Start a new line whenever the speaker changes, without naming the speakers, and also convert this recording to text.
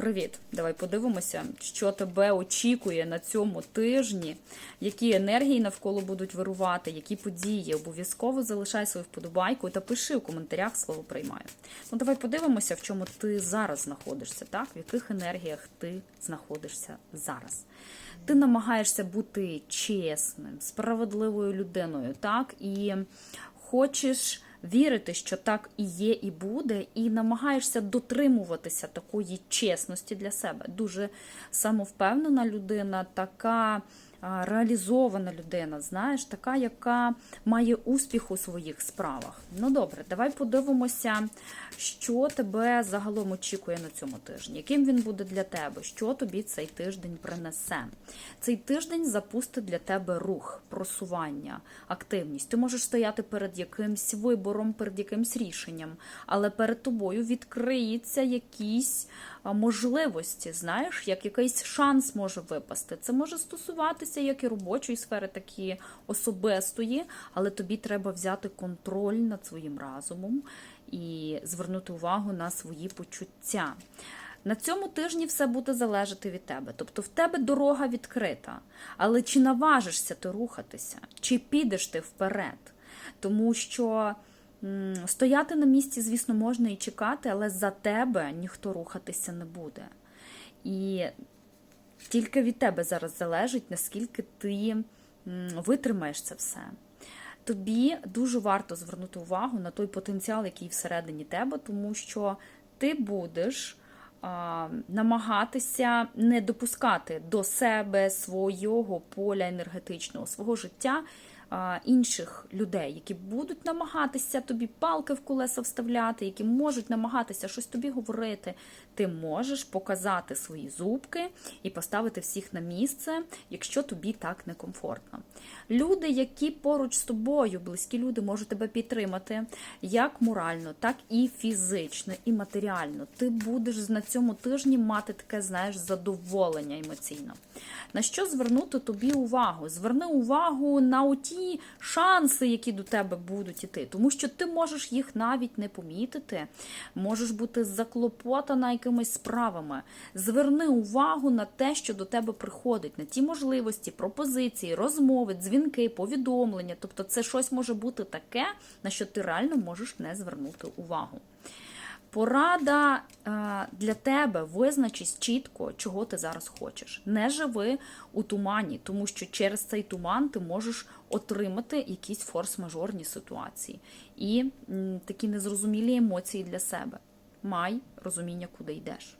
Привіт! Давай подивимося, що тебе очікує на цьому тижні, які енергії навколо будуть вирувати, які події. Обов'язково залишай свою вподобайку та пиши у коментарях слово приймаю. Ну давай подивимося, в чому ти зараз знаходишся, так? В яких енергіях ти знаходишся зараз. Ти намагаєшся бути чесним, справедливою людиною, так? І хочеш вірити, що так і є, і буде, і намагаєшся дотримуватися такої чесності для себе. Дуже самовпевнена людина, така реалізована людина, знаєш, така, яка має успіх у своїх справах. Ну добре, давай подивимося, що тебе загалом очікує на цьому тижні, яким він буде для тебе, що тобі цей тиждень принесе. Цей тиждень запустить для тебе рух, просування, активність. Ти можеш стояти перед якимсь вибором, перед якимсь рішенням, але перед тобою відкриється якісь а, можливості, знаєш, як якийсь шанс може випасти. Це може стосуватися як і робочої сфери, так і особистої, але тобі треба взяти контроль над своїм разумом і звернути увагу на свої почуття. На цьому тижні все буде залежати від тебе. Тобто в тебе дорога відкрита. Але чи наважишся ти рухатися, чи підеш ти вперед? Тому що стояти на місці, звісно, можна і чекати, але за тебе ніхто рухатися не буде. І тільки від тебе зараз залежить, наскільки ти витримаєш це все. Тобі дуже варто звернути увагу на той потенціал, який всередині тебе, тому що ти будеш а, намагатися не допускати до себе свого поля енергетичного, свого життя інших людей, які будуть намагатися тобі палки в колеса вставляти, які можуть намагатися щось тобі говорити. Ти можеш показати свої зубки і поставити всіх на місце, якщо тобі так некомфортно. Люди, які поруч з тобою, близькі люди, можуть тебе підтримати як морально, так і фізично, і матеріально. Ти будеш на цьому тижні мати таке, знаєш, задоволення емоційно. На що звернути тобі увагу? Зверни увагу на оті шанси, які до тебе будуть іти, тому що ти можеш їх навіть не помітити, можеш бути заклопотана якимись справами. Зверни увагу на те, що до тебе приходить, на ті можливості, пропозиції, розмови, дзвінки, повідомлення. Тобто, це щось може бути таке, на що ти реально можеш не звернути увагу. Порада е, для тебе визначись чітко, чого ти зараз хочеш. Не живи у тумані, тому що через цей туман ти можеш отримати якісь форс-мажорні ситуації і такі незрозумілі емоції для себе. Май розуміння, куди йдеш.